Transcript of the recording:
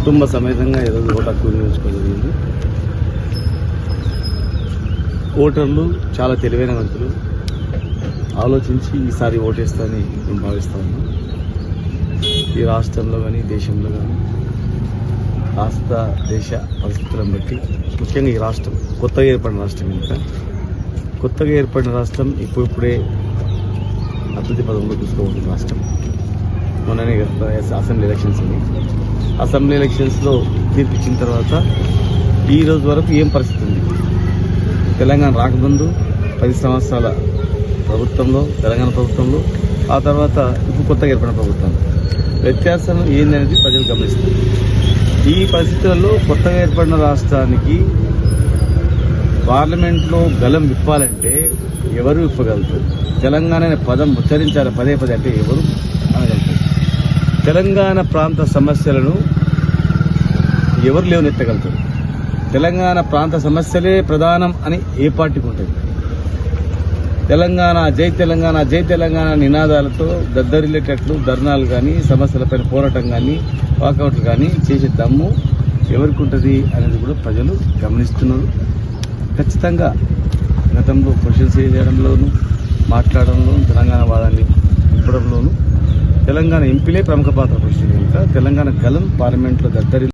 కుటుంబ సమేతంగా ఈరోజు ఓటు హక్కు వినియోగించుకోవడం జరిగింది. ఓటర్లు చాలా తెలివైన వంతులు ఆలోచించి ఈసారి ఓటేస్తారని నేను భావిస్తా ఈ రాష్ట్రంలో కానీ దేశంలో కానీ రాష్ట్ర దేశ పరిస్థితులను బట్టి ముఖ్యంగా ఈ రాష్ట్రం కొత్తగా ఏర్పడిన రాష్ట్రం కనుక కొత్తగా ఏర్పడిన రాష్ట్రం ఇప్పుడిప్పుడే అభివృద్ధి పదంలో చూసుకోబోతున్న రాష్ట్రం. మొన్ననే అసెంబ్లీ ఎలక్షన్స్ అని. అసెంబ్లీ ఎలక్షన్స్లో తీర్పు ఇచ్చిన తర్వాత ఈ రోజు వరకు ఏం పరిస్థితి ఉంది? తెలంగాణ రాకముందు పది సంవత్సరాల ప్రభుత్వంలో తెలంగాణ ప్రభుత్వంలో ఆ తర్వాత ఇప్పుడు కొత్తగా ఏర్పడిన ప్రభుత్వం. వ్యత్యాసం ఏందనేది ప్రజలు గమనిస్తారు ఈ పరిస్థితులలో కొత్తగా ఏర్పడిన రాష్ట్రానికి పార్లమెంట్లో గలం విప్పాలంటే ఎవరు విప్పగలుగుతారు? తెలంగాణ అనే పదం ఉచ్చరించాలి పదే పదే అంటే ఎవరు అనగలుగుతారు తెలంగాణ ప్రాంత సమస్యలను ఎవరు లేవనెత్తగలుగుతారు? తెలంగాణ ప్రాంత సమస్యలే ప్రధానం అని ఏ పార్టీకి ఉంటుంది? తెలంగాణ జై తెలంగాణ జై తెలంగాణ నినాదాలతో దద్దరిల్లేటట్లు ధర్నాలు కానీ సమస్యలపైన పోరాటం కానీ వాకౌట్లు కానీ చేసే దమ్ము ఎవరికి ఉంటుంది అనేది కూడా ప్రజలు గమనిస్తున్నారు. ఖచ్చితంగా గతంలో క్వశ్చన్స్ చేయడంలోనూ మాట్లాడడంలోనూ తెలంగాణ వాదాన్ని తెలంగాణ ఎంపీలే ప్రముఖ పాత్ర పోషించారు. తెలంగాణ గలం పార్లమెంట్లో దద్దరి